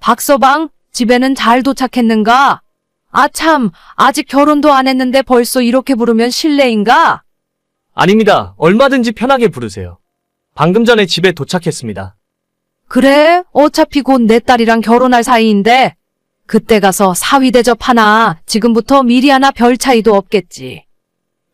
박서방, 집에는 잘 도착했는가? 아 참, 아직 결혼도 안 했는데 벌써 이렇게 부르면 실례인가? 아닙니다. 얼마든지 편하게 부르세요. 방금 전에 집에 도착했습니다. 그래, 어차피 곧 내 딸이랑 결혼할 사이인데, 그때 가서 사위 대접 하나, 지금부터 미리 하나 별 차이도 없겠지.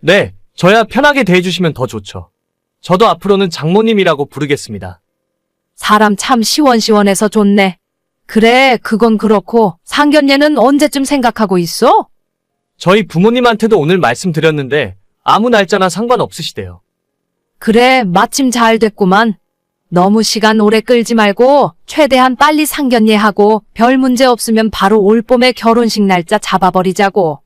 네, 저야 편하게 대해주시면 더 좋죠. 저도 앞으로는 장모님이라고 부르겠습니다. 사람 참 시원시원해서 좋네. 그래, 그건 그렇고, 상견례는 언제쯤 생각하고 있어? 저희 부모님한테도 오늘 말씀드렸는데 아무 날짜나 상관없으시대요. 그래, 마침 잘 됐구만. 너무 시간 오래 끌지 말고, 최대한 빨리 상견례하고, 별 문제 없으면 바로 올 봄에 결혼식 날짜 잡아버리자고.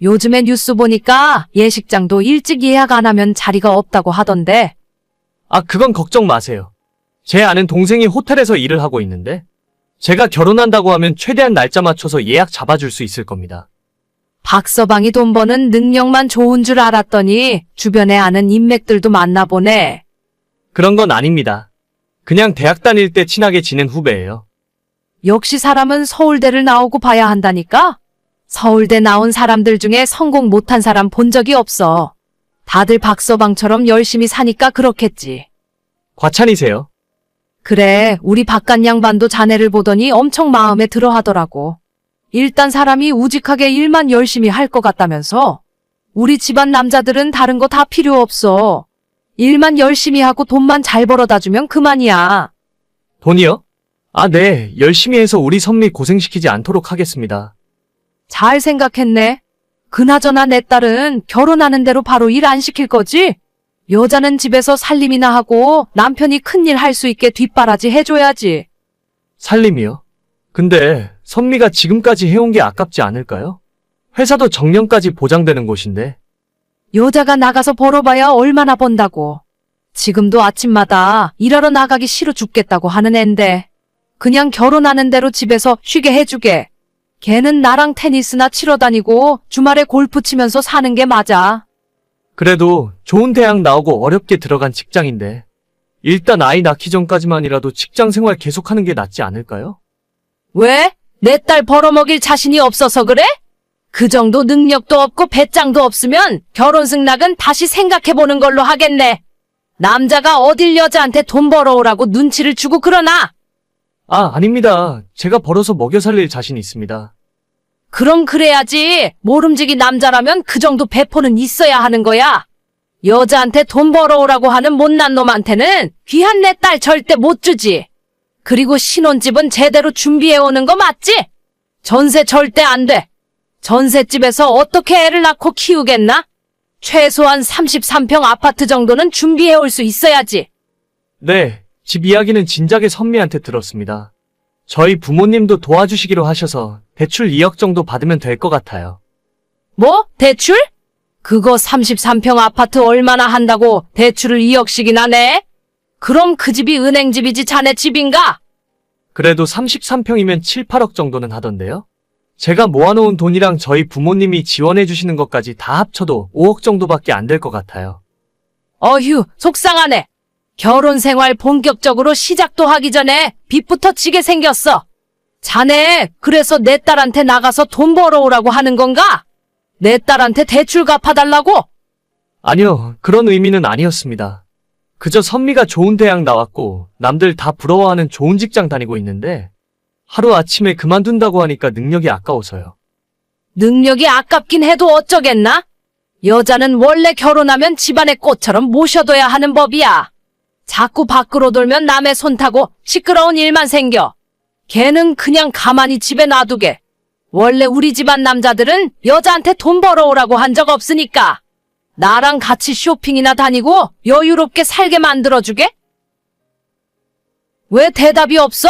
요즘에 뉴스 보니까 예식장도 일찍 예약 안 하면 자리가 없다고 하던데. 아, 그건 걱정 마세요. 제 아는 동생이 호텔에서 일을 하고 있는데 제가 결혼한다고 하면 최대한 날짜 맞춰서 예약 잡아줄 수 있을 겁니다. 박서방이 돈 버는 능력만 좋은 줄 알았더니 주변에 아는 인맥들도 많나 보네. 그런 건 아닙니다. 그냥 대학 다닐 때 친하게 지낸 후배예요. 역시 사람은 서울대를 나오고 봐야 한다니까? 서울대 나온 사람들 중에 성공 못한 사람 본 적이 없어. 다들 박서방처럼 열심히 사니까 그렇겠지. 과찬이세요. 그래, 우리 바깥 양반도 자네를 보더니 엄청 마음에 들어 하더라고. 일단 사람이 우직하게 일만 열심히 할 것 같다면서. 우리 집안 남자들은 다른 거 다 필요 없어. 일만 열심히 하고 돈만 잘 벌어다 주면 그만이야. 돈이요? 아, 네. 열심히 해서 우리 선미 고생시키지 않도록 하겠습니다. 잘 생각했네. 그나저나 내 딸은 결혼하는 대로 바로 일 안 시킬 거지? 여자는 집에서 살림이나 하고 남편이 큰일 할 수 있게 뒷바라지 해줘야지. 살림이요? 근데 선미가 지금까지 해온 게 아깝지 않을까요? 회사도 정년까지 보장되는 곳인데 여자가 나가서 벌어봐야 얼마나 번다고. 지금도 아침마다 일하러 나가기 싫어 죽겠다고 하는 앤데. 그냥 결혼하는 대로 집에서 쉬게 해주게. 걔는 나랑 테니스나 치러 다니고 주말에 골프 치면서 사는 게 맞아. 그래도 좋은 대학 나오고 어렵게 들어간 직장인데 일단 아이 낳기 전까지만이라도 직장 생활 계속하는 게 낫지 않을까요? 왜? 내 딸 벌어먹일 자신이 없어서 그래? 그 정도 능력도 없고 배짱도 없으면 결혼 승낙은 다시 생각해보는 걸로 하겠네. 남자가 어딜 여자한테 돈 벌어오라고 눈치를 주고 그러나? 아, 아닙니다. 제가 벌어서 먹여 살릴 자신 있습니다. 그럼 그래야지. 모름지기 남자라면 그 정도 배포는 있어야 하는 거야. 여자한테 돈 벌어오라고 하는 못난 놈한테는 귀한 내 딸 절대 못 주지. 그리고 신혼집은 제대로 준비해오는 거 맞지? 전세 절대 안 돼. 전셋집에서 어떻게 애를 낳고 키우겠나? 최소한 33평 아파트 정도는 준비해올 수 있어야지. 네, 집 이야기는 진작에 선미한테 들었습니다. 저희 부모님도 도와주시기로 하셔서 대출 2억 정도 받으면 될 것 같아요. 뭐? 대출? 그거 33평 아파트 얼마나 한다고 대출을 2억씩이나 내? 그럼 그 집이 은행 집이지 자네 집인가? 그래도 33평이면 7, 8억 정도는 하던데요? 제가 모아놓은 돈이랑 저희 부모님이 지원해 주시는 것까지 다 합쳐도 5억 정도밖에 안 될 것 같아요. 어휴, 속상하네. 결혼 생활 본격적으로 시작도 하기 전에 빚부터 지게 생겼어. 자네, 그래서 내 딸한테 나가서 돈 벌어오라고 하는 건가? 내 딸한테 대출 갚아달라고? 아니요, 그런 의미는 아니었습니다. 그저 선미가 좋은 대학 나왔고 남들 다 부러워하는 좋은 직장 다니고 있는데 하루 아침에 그만둔다고 하니까 능력이 아까워서요. 능력이 아깝긴 해도 어쩌겠나? 여자는 원래 결혼하면 집안의 꽃처럼 모셔둬야 하는 법이야. 자꾸 밖으로 돌면 남의 손 타고 시끄러운 일만 생겨. 걔는 그냥 가만히 집에 놔두게. 원래 우리 집안 남자들은 여자한테 돈 벌어오라고 한 적 없으니까. 나랑 같이 쇼핑이나 다니고 여유롭게 살게 만들어주게? 왜 대답이 없어?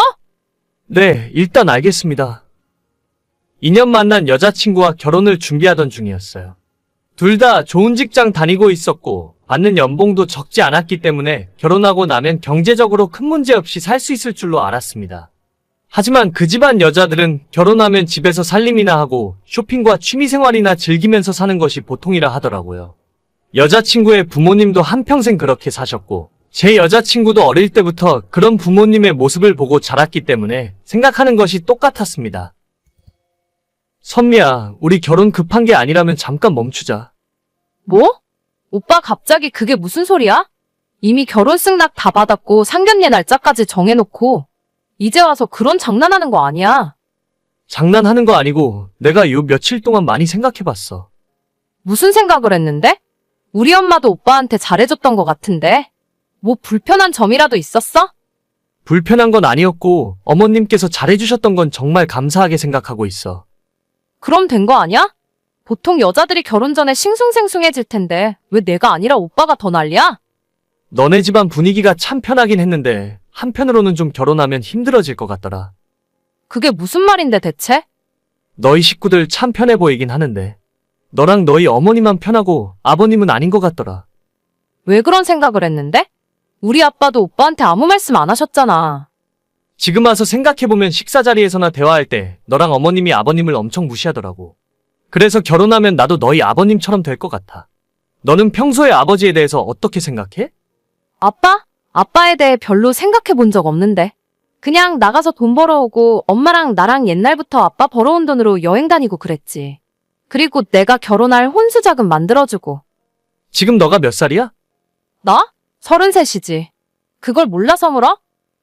네, 일단 알겠습니다. 2년 만난 여자친구와 결혼을 준비하던 중이었어요. 둘 다 좋은 직장 다니고 있었고 받는 연봉도 적지 않았기 때문에 결혼하고 나면 경제적으로 큰 문제 없이 살 수 있을 줄로 알았습니다. 하지만 그 집안 여자들은 결혼하면 집에서 살림이나 하고 쇼핑과 취미생활이나 즐기면서 사는 것이 보통이라 하더라고요. 여자친구의 부모님도 한평생 그렇게 사셨고 제 여자친구도 어릴 때부터 그런 부모님의 모습을 보고 자랐기 때문에 생각하는 것이 똑같았습니다. 선미야, 우리 결혼 급한 게 아니라면 잠깐 멈추자. 뭐? 오빠 갑자기 그게 무슨 소리야? 이미 결혼 승낙 다 받았고 상견례 날짜까지 정해놓고 이제 와서 그런 장난하는 거 아니야. 장난하는 거 아니고 내가 요 며칠 동안 많이 생각해봤어. 무슨 생각을 했는데? 우리 엄마도 오빠한테 잘해줬던 것 같은데. 뭐 불편한 점이라도 있었어? 불편한 건 아니었고 어머님께서 잘해주셨던 건 정말 감사하게 생각하고 있어. 그럼 된 거 아니야? 보통 여자들이 결혼 전에 싱숭생숭해질 텐데 왜 내가 아니라 오빠가 더 난리야? 너네 집안 분위기가 참 편하긴 했는데 한편으로는 좀 결혼하면 힘들어질 것 같더라. 그게 무슨 말인데 대체? 너희 식구들 참 편해 보이긴 하는데 너랑 너희 어머니만 편하고 아버님은 아닌 것 같더라. 왜 그런 생각을 했는데? 우리 아빠도 오빠한테 아무 말씀 안 하셨잖아. 지금 와서 생각해보면 식사 자리에서나 대화할 때 너랑 어머님이 아버님을 엄청 무시하더라고. 그래서 결혼하면 나도 너희 아버님처럼 될 것 같아. 너는 평소에 아버지에 대해서 어떻게 생각해? 아빠? 아빠에 대해 별로 생각해 본 적 없는데. 그냥 나가서 돈 벌어오고 엄마랑 나랑 옛날부터 아빠 벌어온 돈으로 여행 다니고 그랬지. 그리고 내가 결혼할 혼수 자금 만들어주고. 지금 너가 몇 살이야? 나? 서른셋이지. 그걸 몰라서 물어?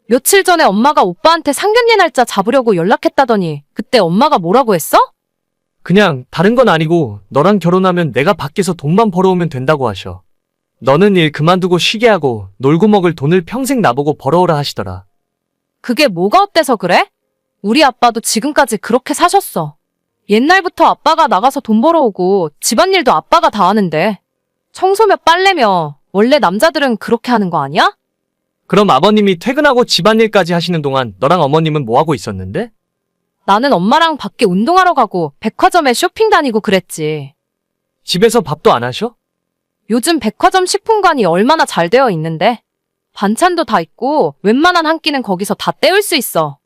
며칠 전에 엄마가 오빠한테 상견례 날짜 잡으려고 연락했다더니 그때 엄마가 뭐라고 했어? 그냥 다른 건 아니고 너랑 결혼하면 내가 밖에서 돈만 벌어오면 된다고 하셔. 너는 일 그만두고 쉬게 하고 놀고 먹을 돈을 평생 나보고 벌어오라 하시더라. 그게 뭐가 어때서 그래? 우리 아빠도 지금까지 그렇게 사셨어. 옛날부터 아빠가 나가서 돈 벌어오고 집안일도 아빠가 다 하는데. 청소며 빨래며 원래 남자들은 그렇게 하는 거 아니야? 그럼 아버님이 퇴근하고 집안일까지 하시는 동안 너랑 어머님은 뭐 하고 있었는데? 나는 엄마랑 밖에 운동하러 가고 백화점에 쇼핑 다니고 그랬지. 집에서 밥도 안 하셔? 요즘 백화점 식품관이 얼마나 잘 되어 있는데. 반찬도 다 있고 웬만한 한 끼는 거기서 다 때울 수 있어.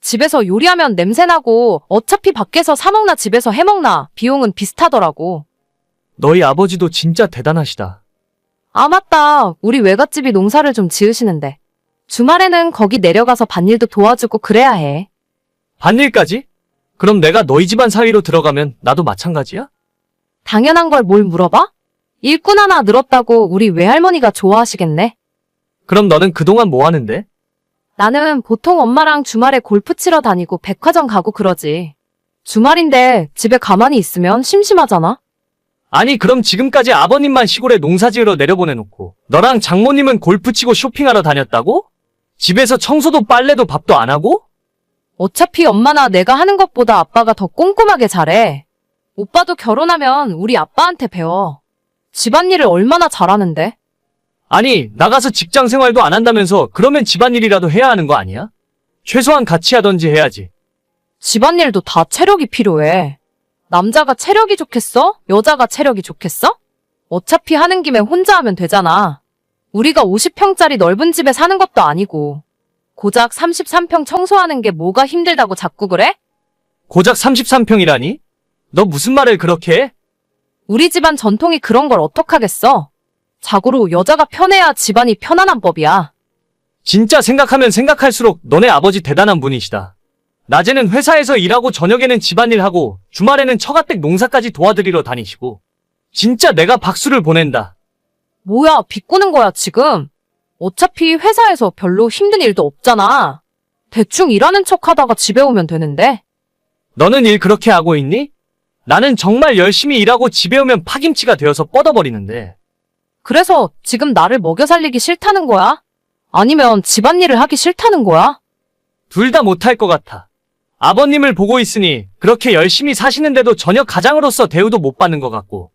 집에서 요리하면 냄새나고 어차피 밖에서 사먹나 집에서 해먹나 비용은 비슷하더라고. 너희 아버지도 진짜 대단하시다. 아, 맞다. 우리 외갓집이 농사를 좀 지으시는데. 주말에는 거기 내려가서 밭일도 도와주고 그래야 해. 반일까지? 그럼 내가 너희 집안 사이로 들어가면 나도 마찬가지야? 당연한 걸 뭘 물어봐? 일꾼 하나 늘었다고 우리 외할머니가 좋아하시겠네. 그럼 너는 그동안 뭐 하는데? 나는 보통 엄마랑 주말에 골프 치러 다니고 백화점 가고 그러지. 주말인데 집에 가만히 있으면 심심하잖아? 아니 그럼 지금까지 아버님만 시골에 농사 지으러 내려보내놓고 너랑 장모님은 골프 치고 쇼핑하러 다녔다고? 집에서 청소도 빨래도 밥도 안 하고? 어차피 엄마나 내가 하는 것보다 아빠가 더 꼼꼼하게 잘해. 오빠도 결혼하면 우리 아빠한테 배워. 집안일을 얼마나 잘하는데? 아니 나가서 직장 생활도 안 한다면서 그러면 집안일이라도 해야 하는 거 아니야? 최소한 같이 하던지 해야지. 집안일도 다 체력이 필요해. 남자가 체력이 좋겠어? 여자가 체력이 좋겠어? 어차피 하는 김에 혼자 하면 되잖아. 우리가 50평짜리 넓은 집에 사는 것도 아니고. 고작 33평 청소하는 게 뭐가 힘들다고 자꾸 그래? 고작 33평이라니? 너 무슨 말을 그렇게 해? 우리 집안 전통이 그런 걸 어떡하겠어? 자고로 여자가 편해야 집안이 편안한 법이야. 진짜 생각하면 생각할수록 너네 아버지 대단한 분이시다. 낮에는 회사에서 일하고 저녁에는 집안일 하고 주말에는 처가댁 농사까지 도와드리러 다니시고 진짜 내가 박수를 보낸다. 뭐야, 비꼬는 거야, 지금. 어차피 회사에서 별로 힘든 일도 없잖아. 대충 일하는 척 하다가 집에 오면 되는데. 너는 일 그렇게 하고 있니? 나는 정말 열심히 일하고 집에 오면 파김치가 되어서 뻗어버리는데 그래서 지금 나를 먹여 살리기 싫다는 거야? 아니면 집안일을 하기 싫다는 거야? 둘 다 못할 것 같아. 아버님을 보고 있으니 그렇게 열심히 사시는데도 전혀 가장으로서 대우도 못 받는 것 같고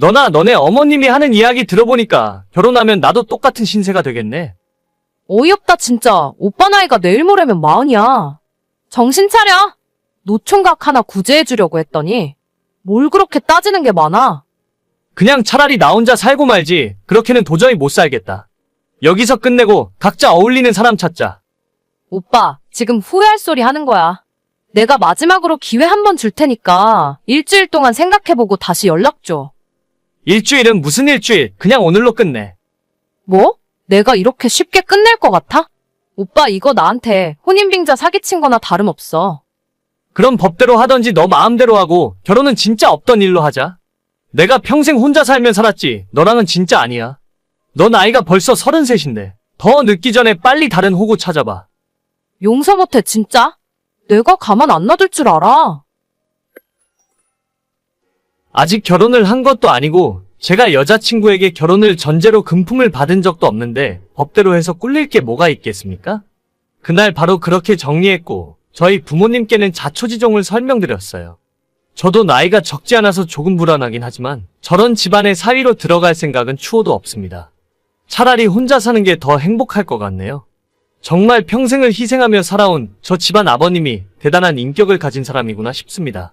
너나 너네 어머님이 하는 이야기 들어보니까 결혼하면 나도 똑같은 신세가 되겠네. 어이없다, 진짜. 오빠 나이가 내일 모레면 마흔이야. 정신 차려! 노총각 하나 구제해주려고 했더니, 뭘 그렇게 따지는 게 많아? 그냥 차라리 나 혼자 살고 말지 그렇게는 도저히 못 살겠다. 여기서 끝내고 각자 어울리는 사람 찾자. 오빠, 지금 후회할 소리 하는 거야. 내가 마지막으로 기회 한 번 줄 테니까, 일주일 동안 생각해보고 다시 연락 줘. 일주일은 무슨 일주일 그냥 오늘로 끝내. 뭐? 내가 이렇게 쉽게 끝낼 것 같아? 오빠 이거 나한테 혼인빙자 사기친 거나 다름없어. 그럼 법대로 하던지 너 마음대로 하고 결혼은 진짜 없던 일로 하자. 내가 평생 혼자 살면 살았지. 너랑은 진짜 아니야. 너 나이가 벌써 서른셋인데. 더 늦기 전에 빨리 다른 호구 찾아봐. 용서 못해 진짜? 내가 가만 안 놔둘 줄 알아. 아직 결혼을 한 것도 아니고 제가 여자친구에게 결혼을 전제로 금품을 받은 적도 없는데 법대로 해서 꿀릴 게 뭐가 있겠습니까? 그날 바로 그렇게 정리했고 저희 부모님께는 자초지종을 설명드렸어요. 저도 나이가 적지 않아서 조금 불안하긴 하지만 저런 집안의 사위로 들어갈 생각은 추호도 없습니다. 차라리 혼자 사는 게 더 행복할 것 같네요. 정말 평생을 희생하며 살아온 저 집안 아버님이 대단한 인격을 가진 사람이구나 싶습니다.